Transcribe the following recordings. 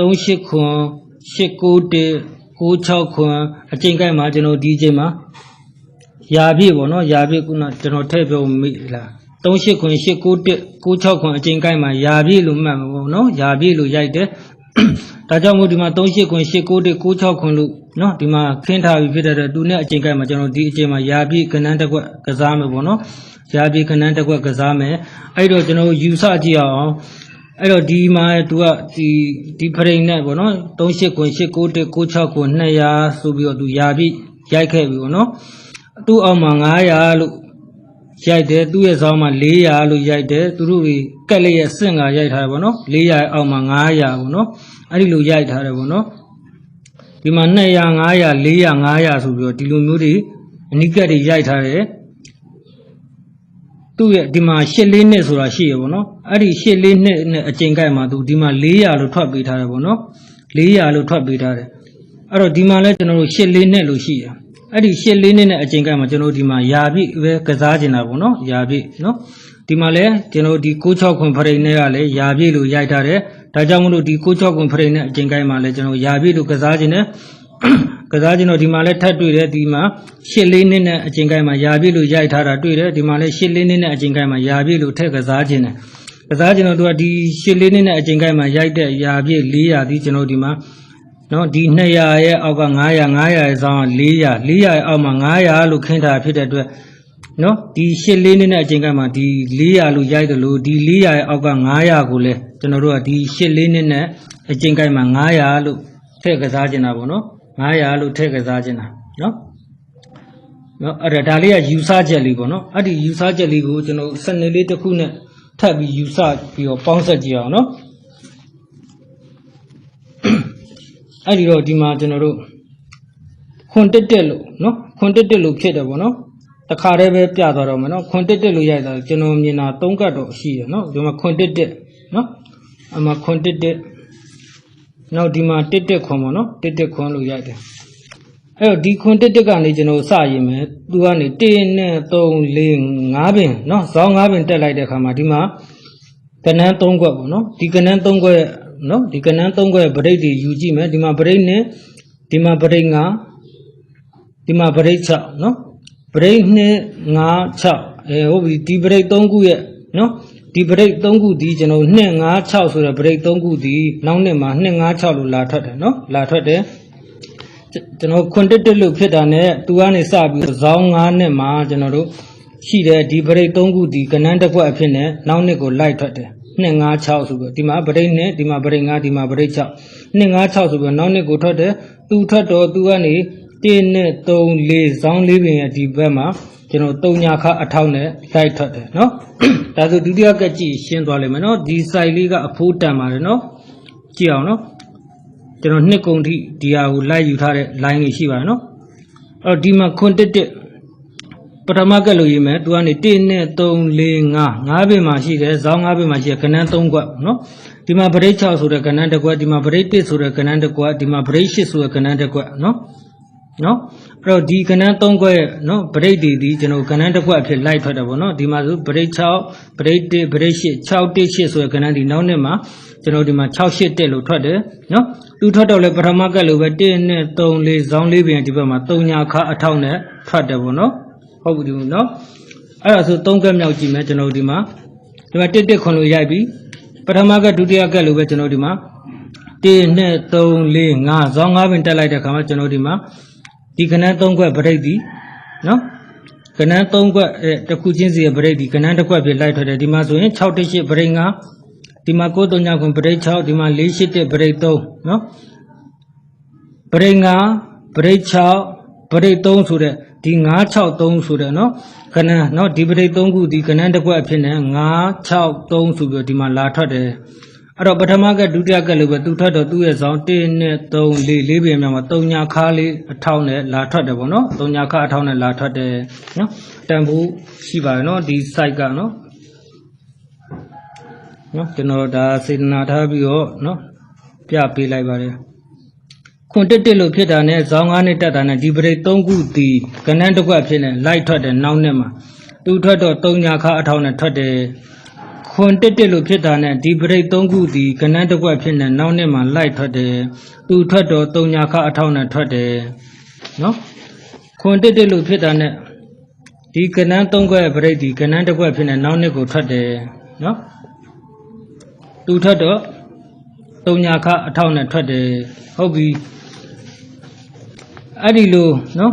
38ခွန်891 96ခွန်အချိန်ကိုက်မှာကျွန်တော်ဒီအချိန်မှာရာပြည့်ပေါ့နော်ရာပြည့်ခုနကျွန်တော်ထည့်ပြောမိလား38ခွန်891 96ခွန်အချိန်ကိုက်မှာရာပြည့်လို့မှတ်မှာပေါ့နော်ရာပြည့်လို့ရိုက်တယ်ဒါကြောင့်မို့ဒီမှာ38ခွန်891 96ခွန်လို့နော်ဒီမှာခင်းထားပြီးဖြစ်တဲ့အတွက်သူနဲ့အချိန်ကိုက်မှာကျွန်တော်ဒီအချိန်မှာရာပြည့်ကနန်းတစ်ကွက်ကစားမယ်ပေါ့နော်ရာပြည့်ကနန်းတစ်ကွက်ကစားမယ်အဲ့တော့ကျွန်တော်ယူဆကြည့်အောင် အဲ့တော့ဒီမှာသူကဒီဒီဖရိန်နဲ့ပေါ့နော်38ခွန်891 96ခွန်200ဆိုပြီးတော့သူယာပြီးရိုက်ခဲ့ပြီပေါ့နော်သူ့အောက်မှာ900လို့ရိုက်တယ်သူ့ရဲ့ဇောင်းမှာ400လို့ရိုက်တယ်သူတို့တွေကက်လက်ရဲ့စင့်ကရိုက်ထားတယ်ပေါ့နော်400အောက်မှာ900ပေါ့နော်အဲ့ဒီလိုရိုက်ထားတယ်ပေါ့နော်ဒီမှာ200 900 400 900ဆိုပြီးတော့ဒီလိုမျိုးတွေအနိကတ်တွေရိုက်ထားတယ် သူ့ရဲ့ဒီမှာ၈လေးနှစ်ဆိုတာရှိရပေါ့နော်အဲ့ဒီ၈လေးနှစ်နဲ့အကျင့်ကိုက်မှာသူဒီမှာ400လို့ထွက်ပေးထားတယ်ပေါ့နော်400လို့ထွက်ပေးထားတယ်အဲ့တော့ဒီမှာလဲကျွန်တော်တို့၈လေးနှစ်လို့ရှိရအဲ့ဒီ၈လေးနှစ်နဲ့အကျင့်ကိုက်မှာကျွန်တော်တို့ဒီမှာယာပြည့်ပဲကစားကျင်တာပေါ့နော်ယာပြည့်နော်ဒီမှာလဲကျွန်တော်တို့ဒီ96ခွန်ဖရိန်နဲ့ကလည်းယာပြည့်လို့ရိုက်ထားတယ်ဒါကြောင့်မလို့ဒီ96ခွန်ဖရိန်နဲ့အကျင့်ကိုက်မှာလဲကျွန်တော်ယာပြည့်လို့ကစားကျင်တယ် ကစားခြင်းတော့ဒီမှာလဲထပ်တွေ့တယ်ဒီမှာရှစ်လေးနှစ်နဲ့အချိန်ကိုင်းမှာယာပြည့်လို့ရိုက်ထားတာတွေ့တယ်ဒီမှာလဲရှစ်လေးနှစ်နဲ့အချိန်ကိုင်းမှာယာပြည့်လို့ထည့်ကစားခြင်းတယ်ကစားခြင်းတော့သူကဒီရှစ်လေးနှစ်နဲ့အချိန်ကိုင်းမှာရိုက်တဲ့ယာပြည့်400ဒီကျွန်တော်ဒီမှာနော်ဒီ200ရဲ့အောက်က900 900ရဲ့ဆောင်းက400 400ရဲ့အောက်မှာ900လို့ခင်းထားဖြစ်တဲ့အတွက်နော်ဒီရှစ်လေးနှစ်နဲ့အချိန်ကိုင်းမှာဒီ400လို့ရိုက်တယ်လို့ဒီ400ရဲ့အောက်က900ကိုလဲကျွန်တော်တို့ကဒီရှစ်လေးနှစ်နဲ့အချိန်ကိုင်းမှာ900လို့ထည့်ကစားခြင်းတာပေါ့နော် 900လို့ထည့်ကစားခြင်းတာနော်နော်အဲ့ဒါဒါလေးကယူဆချက်လေးပေါ့နော်အဲ့ဒီယူဆချက်လေးကိုကျွန်တော်စနစ်လေးတစ်ခုနဲ့ထပ်ပြီးယူဆပြီးတော့ပေါင်းဆက်ကြည့်အောင်နော်အဲ့ဒီတော့ဒီမှာကျွန်တော်တို့ခွန်တက်တက်လို့နော်ခွန်တက်တက်လို့ဖြစ်တယ်ပေါ့နော်တခါတည်းပဲပြသွားတော့မယ်နော်ခွန်တက်တက်လို့ရိုက်တာကျွန်တော်မြင်တာ၃ကတ်တော့ရှိတယ်နော်ဒီမှာခွန်တက်တက်နော်အမှခွန်တက်တက် နောက်ဒီမှာတစ်တစ်ခွန်ပေါ့နော်တစ်တစ်ခွန်လို့ရိုက်တယ်အဲ့တော့ဒီခွန်တစ်တစ်ကနေကျွန်တော်စရင်မယ်သူကနေ1နဲ့3 4 5ပင်နော်ဇောင်း5ပင်တက်လိုက်တဲ့အခါမှာဒီမှာကနန်း3ခွက်ပေါ့နော်ဒီကနန်း3ခွက်နော်ဒီကနန်း3ခွက်ဗရိတ်တွေယူကြည့်မယ်ဒီမှာဗရိတ်နဲ့ဒီမှာဗရိတ်5ဒီမှာဗရိတ်6နော်ဗရိတ်2 5 6အဲဟုတ်ပြီဒီဗရိတ်3ခုရဲ့နော် ဒီဗရိတ်3ခုဒီကျွန်တော်2 5 6ဆိုတဲ့ဗရိတ်3ခုဒီနောက်နှစ်မှာ2 5 6လို့လာထွက်တယ်နော်လာထွက်တယ်ကျွန်တော်ခွန်တက်တက်လို့ဖြစ်တာနဲ့သူကနေစပြီးဇောင်း9နှစ်မှာကျွန်တော်တို့ရှိတဲ့ဒီဗရိတ်3ခုဒီကနန်းတစ်ခွက်အဖြစ်နဲ့နောက်နှစ်ကိုလိုက်ထွက်တယ်2 5 6ဆိုပြီးဒီမှာဗရိတ်နဲ့ဒီမှာဗရိတ်5ဒီမှာဗရိတ်6 2 5 6ဆိုပြီးနောက်နှစ်ကိုထွက်တယ်သူထွက်တော့သူကနေ1နဲ့3 4ဇောင်း4ပင်ရဲ့ဒီဘက်မှာ ကျွန်တော်တုံညာခအထောက်နဲ့လိုက်ထွက်တယ်နော်ဒါဆိုဒုတိယကကြည့်ရှင်းသွားလိမ့်မယ်နော်ဒီ site လေးကအဖိုးတန်ပါတယ်နော်ကြည့်အောင်နော်ကျွန်တော်နှစ်ကုံထိဒီဟာကိုလိုက်ယူထားတဲ့ line တွေရှိပါတယ်နော်အဲ့တော့ဒီမှာခွန်တက်တက်ပထမကက်လို့ရေးမယ်သူကနေ1နဲ့3 4 5 5ဘက်မှာရှိတယ်ဇောင်း5ဘက်မှာရှိတယ်ကဏ္ဍ3ခွက်နော်ဒီမှာဗရိတ်6ဆိုတဲ့ကဏ္ဍတစ်ခွက်ဒီမှာဗရိတ်1ဆိုတဲ့ကဏ္ဍတစ်ခွက်ဒီမှာဗရိတ်8ဆိုတဲ့ကဏ္ဍတစ်ခွက်နော်နော် အဲ့တော့ဒီကဏ္ဍ3ခွက်ရဲ့နော်ဗရိတ်တွေဒီကျွန်တော်ကဏ္ဍတစ်ခွက်အဖြစ်လိုက်ထွက်တယ်ပေါ့နော်ဒီမှာဆိုဗရိတ်6ဗရိတ်1ဗရိတ်8 6 1 8ဆိုတဲ့ကဏ္ဍဒီနောက်နှစ်မှာကျွန်တော်ဒီမှာ6 8တက်လို့ထွက်တယ်နော်သူထွက်တော့လဲပထမကက်လို့ပဲ1နဲ့3 4ဇောင်း4ပြင်ဒီဘက်မှာ3ညာခအထောက်နဲ့ထွက်တယ်ပေါ့နော်ဟုတ်ပြီဒီနော်အဲ့ဒါဆို3ကက်မြောက်ကြည့်မယ်ကျွန်တော်ဒီမှာဒီမှာ1 1ခွန်လို့ရိုက်ပြီပထမကက်ဒုတိယကက်လို့ပဲကျွန်တော်ဒီမှာ1နဲ့3 4 5ဇောင်း5ပင်တက်လိုက်တဲ့ခါမှာကျွန်တော်ဒီမှာ ဒီကဏ္ဍ3ခွက်ဗရိတ်ဒီနော်ကဏ္ဍ3ခွက်အဲတစ်ခုချင်းစီရဲ့ဗရိတ်ဒီကဏ္ဍတစ်ခွက်ဖြစ်လိုက်ထွက်တယ်ဒီမှာဆိုရင်6 1 8ဗရိတ်5ဒီမှာ9 3 9ခွန်ဗရိတ်6ဒီမှာ4 8 1ဗရိတ်3နော်ဗရိတ်5ဗရိတ်6ဗရိတ်3ဆိုတဲ့ဒီ9 6 3ဆိုတဲ့နော်ကဏ္ဍနော်ဒီဗရိတ်3ခုဒီကဏ္ဍတစ်ခွက်အဖြစ်နဲ့9 6 3ဆိုပြီးတော့ဒီမှာလာထွက်တယ် အဲ့တော့ပထမကဒုတိယကလို့ပဲသူထွက်တော့သူ့ရဲ့ဆောင်1နဲ့3 4 4ပြင်မြောက်မှာ3ညာခါလေးအထောက်နဲ့လာထွက်တယ်ပေါ့နော်3ညာခါအထောက်နဲ့လာထွက်တယ်နော်တန်ဖိုးရှိပါတယ်နော်ဒီ site ကနော်နော်ကျွန်တော်ဒါစေတနာထားပြီးတော့နော်ပြပေးလိုက်ပါတယ်ခွန်တက်တက်လို့ဖြစ်တာနဲ့ဇောင်းကားနဲ့တက်တာနဲ့ဒီပရိတ်3ခုတီကဏ္ဍတစ်ခွက်ဖြစ်နေလိုက်ထွက်တယ်နောက်နှစ်မှာသူထွက်တော့3ညာခါအထောက်နဲ့ထွက်တယ် ခွန်တက်တက်လို့ဖြစ်တာနဲ့ဒီပရိတ်သုံးခုဒီကနန်းတစ်ကွက်ဖြစ်နေနောက်နှစ်မှာလိုက်ထွက်တယ်သူထွက်တော့တုံညာခအထောက်နဲ့ထွက်တယ်နော်ခွန်တက်တက်လို့ဖြစ်တာနဲ့ဒီကနန်းသုံးကွက်ပရိတ်ဒီကနန်းတစ်ကွက်ဖြစ်နေနောက်နှစ်ကိုထွက်တယ်နော်သူထွက်တော့တုံညာခအထောက်နဲ့ထွက်တယ်ဟုတ်ပြီအဲ့ဒီလိုနော်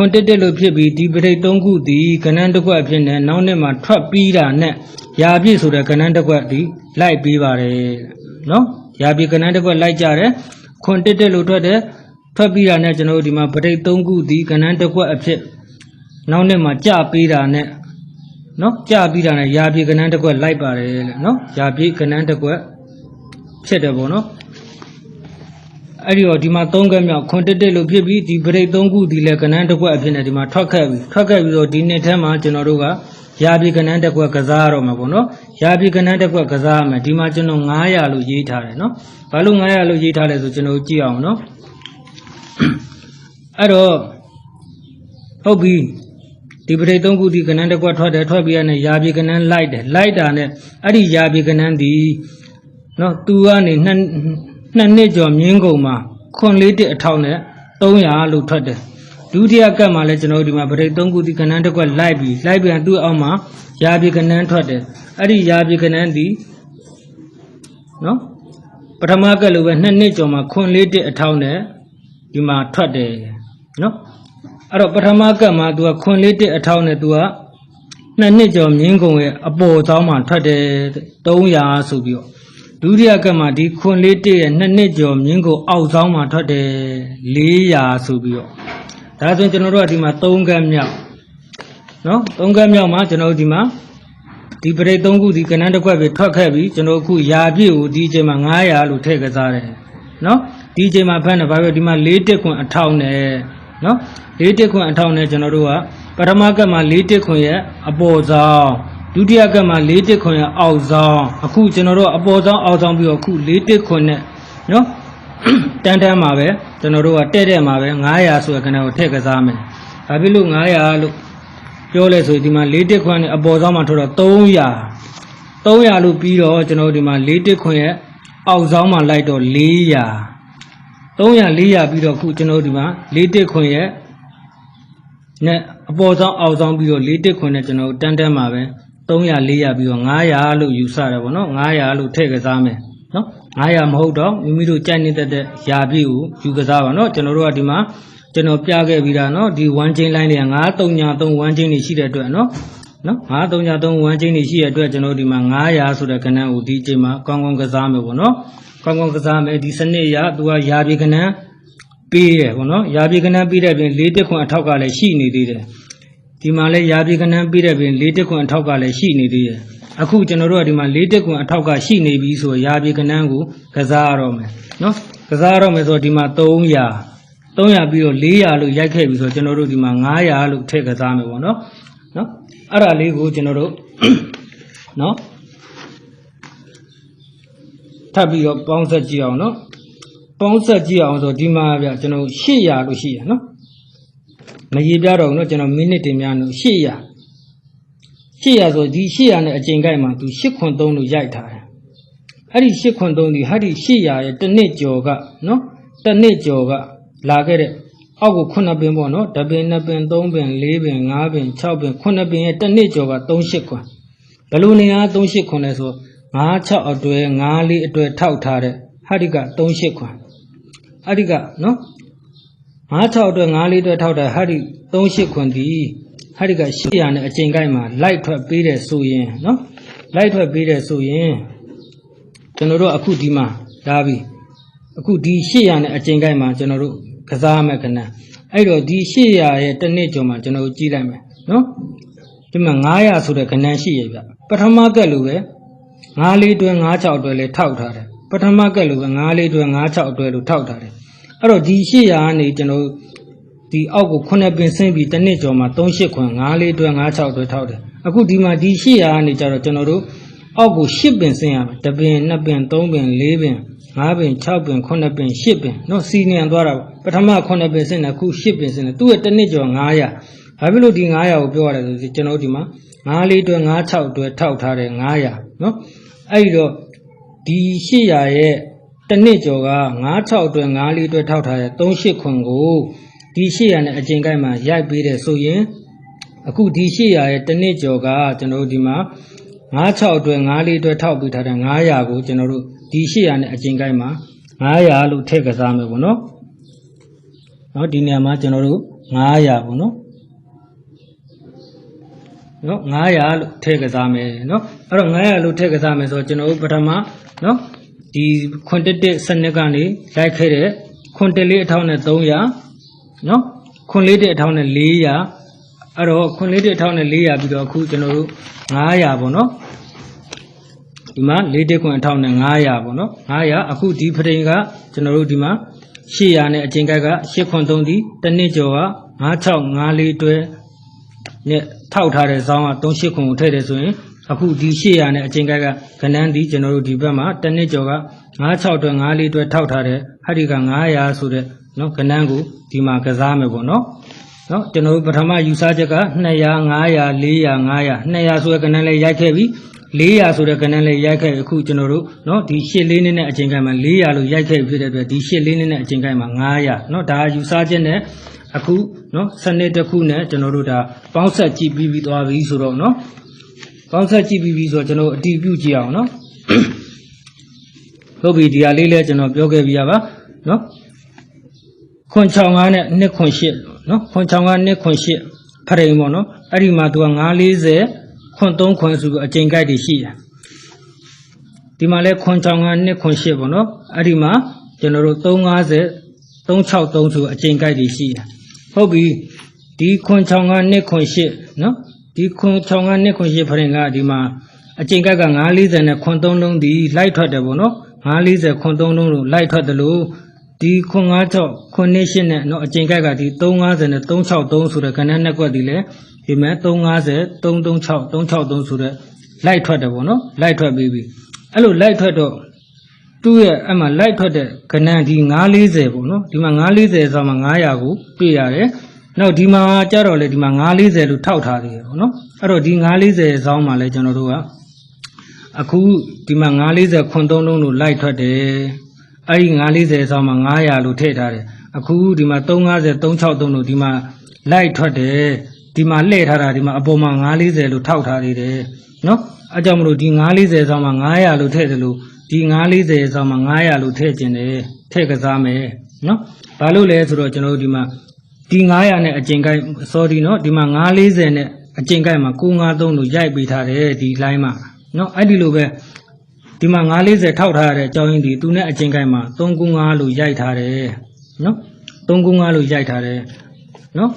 ခွန်တက်တက်လို့ဖြစ်ပြီးဒီပရိတ်သုံးခုဒီကနန်းတစ်ကွက်ဖြစ်နေနောက်နှစ်မှာထွက်ပြီးတာနဲ့ရာပြည့်ဆိုတဲ့ကဏ္ဍတစ်ခွက်ဒီလိုက်ပြီးပါတယ်နော်ရာပြည့်ကဏ္ဍတစ်ခွက်လိုက်ကြတယ်ခွန်တက်တက်လို့ထွက်တယ်ထွက်ပြီးတာနဲ့ကျွန်တော်တို့ဒီမှာပဋိသုံးခုဒီကဏ္ဍတစ်ခွက်အဖြစ်နောက်နေ့မှာကြပြီးတာနဲ့နော်ကြပြီးတာနဲ့ရာပြည့်ကဏ္ဍတစ်ခွက်လိုက်ပါတယ်လေနော်ရာပြည့်ကဏ္ဍတစ်ခွက်ဖြစ်တယ်ပေါ့နော် အဲ့ဒီတော့ဒီမှာသုံးခက်မြောက်ခွန်တက်တက်လို့ဖြစ်ပြီးဒီပရိတ်သုံးခုဒီလေကဏ္ဍတစ်ခွက်အဖြစ်နဲ့ဒီမှာထွက်ခဲ့ပြီထွက်ခဲ့ပြီးတော့ဒီနှစ်ထဲမှာကျွန်တော်တို့ကရာပြီကဏ္ဍတစ်ခွက်ကစားရတော့မှာပေါ့နော်ရာပြီကဏ္ဍတစ်ခွက်ကစားရမယ်ဒီမှာကျွန်တော်900လို့ရေးထားတယ်နော်ဘာလို့900လို့ရေးထားလဲဆိုကျွန်တော်ကြည့်အောင်နော်အဲ့တော့ဟုတ်ပြီဒီပရိတ်သုံးခုဒီကဏ္ဍတစ်ခွက်ထွက်တယ်ထွက်ပြီးရတဲ့ရာပြီကဏ္ဍလိုက်တယ်လိုက်တာနဲ့အဲ့ဒီရာပြီကဏ္ဍဒီနော်သူကနေနှစ် နှစ်နှစ်ကျော်မြင်းကုန်မှာခွန်လေးတစ်အထောက်နဲ့300လို့ထွက်တယ်ဒုတိယကတ်မှာလည်းကျွန်တော်တို့ဒီမှာပရိတ်သုံးခုဒီကဏ္ဍတစ်ခွက်လိုက်ပြီးလိုက်ပြန်သူ့အောက်မှာရာပြီကဏ္ဍထွက်တယ်အဲ့ဒီရာပြီကဏ္ဍဒီနော်ပထမကတ်လိုပဲနှစ်နှစ်ကျော်မှာခွန်လေးတစ်အထောက်နဲ့ဒီမှာထွက်တယ်နော်အဲ့တော့ပထမကတ်မှာ तू ကခွန်လေးတစ်အထောက်နဲ့ तू ကနှစ်နှစ်ကျော်မြင်းကုံရဲ့အပေါ်သောင်းမှာထွက်တယ်300ဆိုပြီးတော့ ဒုတိယကတ်မှာဒီခွန်လေးတစ်ရဲ့နှစ်နှစ်ကျော်မြင်းကုံအောက်သောင်းမှာထွက်တယ်400ဆိုပြီးတော့ဒါဆိုရင်ကျွန်တော်တို့ကဒီမှာ3ကတ်မြောက်နော်3ကတ်မြောက်မှာကျွန်တော်တို့ဒီမှာဒီပရိတ်3ခုဒီကဏ္ဍတစ်ခွက်ပဲထွက်ခဲ့ပြီကျွန်တော်အခုယာပြည့်ကိုဒီအချိန်မှာ900လို့ထည့်ကစားတယ်နော်ဒီအချိန်မှာဖတ်နေပါပဲဒီမှာ4တက်ခွန်အထောက်နဲ့နော်4တက်ခွန်အထောက်နဲ့ကျွန်တော်တို့ကပထမကတ်မှာ4တက်ခွန်ရဲ့အပေါ်ဆောင် ဒုတိယကတ်မှာ4တက်ခွန်ရဲ့အောက်ဆောင်အခုကျွန်တော်တို့ကအပေါ်ဆောင်အောက်ဆောင်ပြီးတော့အခု4တက်ခွန်နဲ့နော်တန်းတန်းမှာပဲကျွန်တော်တို့ကတဲ့တဲ့မှာပဲ900ဆိုတဲ့ခဏကိုထည့်ကစားမယ်ဘာဖြစ်လို့900လို့ပြောလဲဆိုရင်ဒီမှာ4တက်ခွန်နဲ့အပေါ်ဆောင်မှာထိုးတော့300 300လို့ပြီးတော့ကျွန်တော်တို့ဒီမှာ4တက်ခွန်ရဲ့အောက်ဆောင်မှာလိုက်တော့400 300 400ပြီးတော့ခုကျွန်တော်တို့ဒီမှာ4တက်ခွန်ရဲ့နဲ့အပေါ်ဆောင်အောက်ဆောင်ပြီးတော့4တက်ခွန်နဲ့ကျွန်တော်တို့တန်းတန်းမှာပဲ 300 400ပြီးတော့900လို့ယူဆတယ်ပေါ့နော်900လို့ထည့်ကစားမယ်နော်900မဟုတ်တော့မိမိတို့ကြိုက်နေတဲ့တဲ့ယာပြည့်ကိုယူကစားပါနော်ကျွန်တော်တို့ကဒီမှာကျွန်တော်ပြခဲ့ပြီးတာနော်ဒီ1 chain line တွေက933 1 chain တွေရှိတဲ့အတွက်နော်နော်933 1 chain တွေရှိတဲ့အတွက်ကျွန်တော်တို့ဒီမှာ900ဆိုတဲ့ခဏကိုဒီချိန်မှာကောင်းကောင်းကစားမယ်ပေါ့နော်ကောင်းကောင်းကစားမယ်ဒီစနစ်ရသူကယာပြည့်ခဏပေးတယ်ပေါ့နော်ယာပြည့်ခဏပေးတဲ့ပြင်၄တက်ခွန်အထောက်ကလည်းရှိနေသေးတယ် ဒီမှာလည်းယာပြည့်ခဏပေးတဲ့ပြင်၄တက်ခွန်အထောက်ကလည်းရှိနေသေးတယ်အခုကျွန်တော်တို့ကဒီမှာ၄တက်ခွန်အထောက်ကရှိနေပြီဆိုရာပြည့်ခဏကိုကစားရတော့မယ်နော်ကစားရတော့မယ်ဆိုတော့ဒီမှာ300 300ပြီးတော့400လို့ရိုက်ခဲ့ပြီဆိုတော့ကျွန်တော်တို့ဒီမှာ900လို့ထည့်ကစားမယ်ပေါ့နော်နော်အဲ့ဒါလေးကိုကျွန်တော်တို့နော်ထပ်ပြီးတော့ပေါင်းဆက်ကြည့်အောင်နော်ပေါင်းဆက်ကြည့်အောင်ဆိုဒီမှာဗျကျွန်တော်800လို့ရှိရနော် မရေပြတော့ဘူးနော်ကျွန်တော်မိနစ်တင်များလို့800 800ဆိုဒီ800နဲ့အကျင်ကိုက်မှာသူ8ခွန်3လို့ရိုက်ထားတယ်အဲ့ဒီ8ခွန်3ဒီဟာဒီ800ရဲ့တစ်နှစ်ကျော်ကနော်တစ်နှစ်ကျော်ကလာခဲ့တဲ့အောက်ကို9ပင်ပေါ့နော်တပင်2ပင်3ပင်4ပင်5ပင်6ပင်9ပင်ရဲ့တစ်နှစ်ကျော်က38ခွန်ဘယ်လိုနေရာ38ခွန်လဲဆို9 6အတွဲ9 4အတွဲထောက်ထားတဲ့ဟာဒီက38ခွန်အဲ့ဒီကနော်9 6အတွဲ9 4အတွဲထောက်တဲ့ဟာဒီ38ခွန်ဒီဟာဒီက800နဲ့အချိန်ကိုက်မှာလိုက်ထွက်ပေးတယ်ဆိုရင်နော်လိုက်ထွက်ပေးတယ်ဆိုရင်ကျွန်တော်တို့အခုဒီမှာဒါပြီအခုဒီ800နဲ့အချိန်ကိုက်မှာကျွန်တော်တို့ကစားမယ်ခဏအဲ့တော့ဒီ800ရဲ့တစ်နှစ်ကျော်မှာကျွန်တော်တို့ကြည့်လိုက်မယ်နော်ဒီမှာ900ဆိုတဲ့ခဏရှိရပြပထမကက်လိုပဲ9လေးတွဲ96တွဲလေးထောက်ထားတယ်ပထမကက်လိုပဲ9လေးတွဲ96တွဲလို့ထောက်ထားတယ် အဲ့တော့ဒီ800ကနေကျွန်တော်ဒီအောက်ကို9ပင်ဆင်းပြီးတစ်နှစ်ကျော်မှာ38ခွန်9လေးတွဲ96တွဲထောက်တယ်အခုဒီမှာဒီ800ကနေကျတော့ကျွန်တော်တို့အောက်ကို10ပင်ဆင်းရမယ်တစ်ပင်နှစ်ပင်သုံးပင်လေးပင်5ပင်6ပင်9ပင်10ပင်နော်စီနီယံသွားတာပထမ9ပင်ဆင်းတယ်အခု10ပင်ဆင်းတယ်သူ့ရဲ့တစ်နှစ်ကျော်900ဘာဖြစ်လို့ဒီ900ကိုပြောရတယ်ဆိုရင်ကျွန်တော်တို့ဒီမှာ9လေးတွဲ96တွဲထောက်ထားတယ်900နော်အဲ့ဒီတော့ဒီ800ရဲ့ တစ်နှစ်ကျော်က96တွဲ9လေးတွဲထောက်ထားတဲ့38ခွန်ကိုဒီ800နဲ့အကျဉ်းကိုက်မှာရိုက်ပေးတယ်ဆိုရင်အခုဒီ800ရဲ့တစ်နှစ်ကျော်ကကျွန်တော်တို့ဒီမှာ96အတွဲ9လေးအတွဲထောက်ပြီးထားတဲ့900ကိုကျွန်တော်တို့ဒီ800နဲ့အကျဉ်းကိုက်မှာ900လို့ထည့်ကစားမယ်ပေါ့နော်။နော်ဒီနေရာမှာကျွန်တော်တို့900ပေါ့နော်။နော်900လို့ထည့်ကစားမယ်နော်။အဲ့တော့900လို့ထည့်ကစားမယ်ဆိုတော့ကျွန်တော်တို့ပထမနော် ဒီခွန်တက်တက်စနစ်ကနေလိုက်ခဲ့တဲ့ခွန်တက်လေးအထောက်နဲ့300နော်ခွန်လေးတက်အထောက်နဲ့400အဲ့တော့ခွန်လေးတက်အထောက်နဲ့400ပြီးတော့အခုကျွန်တော်တို့900ပေါ့နော်ဒီမှာ၄တက်ခွန်အထောက်နဲ့900ပေါ့နော်900အခုဒီဖတိန်ကကျွန်တော်တို့ဒီမှာ800နဲ့အကျဉ်းကက်က8ခွန်3ဒီတစ်နှစ်ကျော်က9654အတွဲနဲ့ထောက်ထားတဲ့ဇောင်းက38ခွန်ကိုထည့်တယ်ဆိုရင် အခုဒီ800နဲ့အကျဉ်းကက်ကကနန်းဒီကျွန်တော်တို့ဒီဘက်မှာတစ်နှစ်ကျော်က96အတွဲ54အတွဲထောက်ထားတဲ့ဟာဒီက900ဆိုတဲ့နော်ကနန်းကိုဒီမှာကစားမယ်ပေါ့နော်နော်ကျွန်တော်တို့ပထမယူဆချက်က200 500 400 500 200ဆိုတဲ့ကဏ္ဍလေးရိုက်ခဲ့ပြီ400ဆိုတဲ့ကဏ္ဍလေးရိုက်ခဲ့ပြီအခုကျွန်တော်တို့နော်ဒီရှစ်လေးနဲ့အချိန်ကိုင်းမှာ400လို့ရိုက်ခဲ့ပြီဖြစ်တဲ့အတွက်ဒီရှစ်လေးနဲ့အချိန်ကိုင်းမှာ900နော်ဒါယူဆချက်နဲ့အခုနော်စနစ်တစ်ခုနဲ့ကျွန်တော်တို့ဒါပေါင်းဆက်ကြည့်ပြီးပြီးသွားပြီဆိုတော့နော် ပေါင်းဆက်ကြည့်ပြီးပြီဆိုတော့ကျွန်တော်တို့အတီးပြုတ်ကြည့်အောင်နော်ဟုတ်ပြီဒီဟာလေးလည်းကျွန်တော်ပြောခဲ့ပြရပါနော်ခွန်65နဲ့2ခွန်8နော်ခွန်65 2ခွန်8ဖရိန်ပေါ့နော်အဲ့ဒီမှာသူက940ခွန်3ခွန်ဆိုပြီးအကျိန်ကိုက်တွေရှိတယ်ဒီမှာလဲခွန်65 2ခွန်8ပေါ့နော်အဲ့ဒီမှာကျွန်တော်တို့350 363ဆိုအကျိန်ကိုက်တွေရှိတယ်ဟုတ်ပြီဒီခွန်65 2ခွန်8နော် ဒီခွန်6ကနှစ်ခွန်ရေဖရင်ကဒီမှာအချိန်ကက940နဲ့ခွန်3လုံးဒီလိုက်ထွက်တယ်ပေါ့နော်940ခွန်3လုံးလို့လိုက်ထွက်တယ်လို့ဒီခွန်96ခွန်28နဲ့နော်အချိန်ကကဒီ350နဲ့363ဆိုတဲ့ကဏ္ဍနှစ်ကွက်ဒီလေဒီမဲ့350 336 363ဆိုတဲ့လိုက်ထွက်တယ်ပေါ့နော်လိုက်ထွက်ပြီးပြီအဲ့လိုလိုက်ထွက်တော့သူ့ရဲ့အမှလိုက်ထွက်တဲ့ကဏ္ဍဒီ940ပေါ့နော်ဒီမှာ940ဆိုမှ900ကိုပြရတယ် နောက်ဒီမှာကြတော့လေဒီမှာ940လို့ထောက်ထားသေးတယ်ပေါ့နော်အဲ့တော့ဒီ940ဇောင်းမှာလဲကျွန်တော်တို့ကအခုဒီမှာ940ခွန်3လုံးလို့လိုက်ထွက်တယ်အဲ့ဒီ940ဆောင်းမှာ900လို့ထည့်ထားတယ်အခုဒီမှာ350 363လို့ဒီမှာလိုက်ထွက်တယ်ဒီမှာလှည့်ထားတာဒီမှာအပေါ်မှာ940လို့ထောက်ထားသေးတယ်နော်အဲကြောင့်မလို့ဒီ940ဆောင်းမှာ900လို့ထည့်တယ်လို့ဒီ940ဆောင်းမှာ900လို့ထည့်ခြင်းတယ်ထည့်ကစားမယ်နော်ဘာလို့လဲဆိုတော့ကျွန်တော်တို့ဒီမှာ ဒီ900နဲ့အကျင်ကိုက် sorry နော်ဒီမှာ940နဲ့အကျင်ကိုက်မှာ953လို့ရိုက်ပေးထားတယ်ဒီ line မှာနော်အဲ့ဒီလိုပဲဒီမှာ940ထောက်ထားရတဲ့အကြောင်းရင်းဒီသူနဲ့အချင်းကိုင်းမှာ395လို့ရိုက်ထားတယ်နော်395လို့ရိုက်ထားတယ်နော်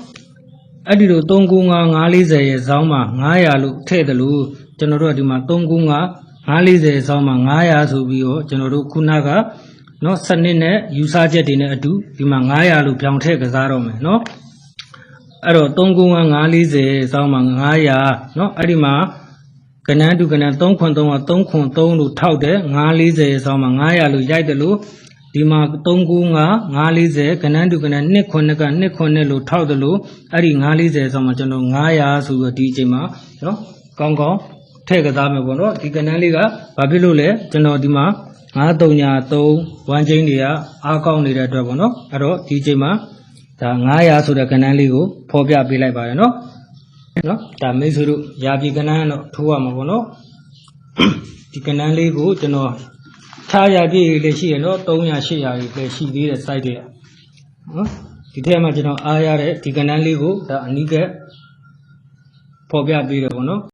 အဲ့ဒီလို395 940ရဲ့ဇောင်းမှာ900လို့ထည့်တယ်လို့ကျွန်တော်တို့ကဒီမှာ395 940ဇောင်းမှာ900ဆိုပြီးတော့ကျွန်တော်တို့ခုနက နော်စနစ်နဲ့ယူဆချက်တွေနဲ့အတူဒီမှာ900လို့ပြောင်းထည့်ကစားတော့မယ်နော်အဲ့တော့395 940ဇောင်းမှာ900နော်အဲ့ဒီမှာကနန်းတူကနန်း3ခွန်3က3ခွန်3လို့ထောက်တယ်940ဆောင်းမှာ900လို့ရိုက်တယ်လို့ဒီမှာ395 940ကနန်းတူကနန်း2ခွန်က2ခွန်နဲ့လို့ထောက်တယ်လို့အဲ့ဒီ940ဆောင်းမှာကျွန်တော်900ဆိုပြီးဒီအချိန်မှာနော်ကောင်းကောင်းထည့်ကစားမယ်ပေါ့နော်ဒီကနန်းလေးကဘာဖြစ်လို့လဲကျွန်တော်ဒီမှာ 9 3ညာ3ဝမ်းချင်းတွေကအားကောင်းနေတဲ့အတွက်ပေါ့နော်အဲ့တော့ဒီအချိန်မှာဒါ900ဆိုတဲ့ကနန်းလေးကိုဖော်ပြပေးလိုက်ပါတယ်နော်နော်ဒါမိတ်ဆွေတို့ရာပြီကနန်းတော့ထိုးရမှာပေါ့နော်ဒီကနန်းလေးကိုကျွန်တော်ခြားရာပြည့်လေးရှိရနော်300 800လေးပဲရှိသေးတဲ့ site တွေကနော်ဒီထဲမှာကျွန်တော်အားရတဲ့ဒီကနန်းလေးကိုဒါအနိကဖော်ပြပေးတယ်ပေါ့နော်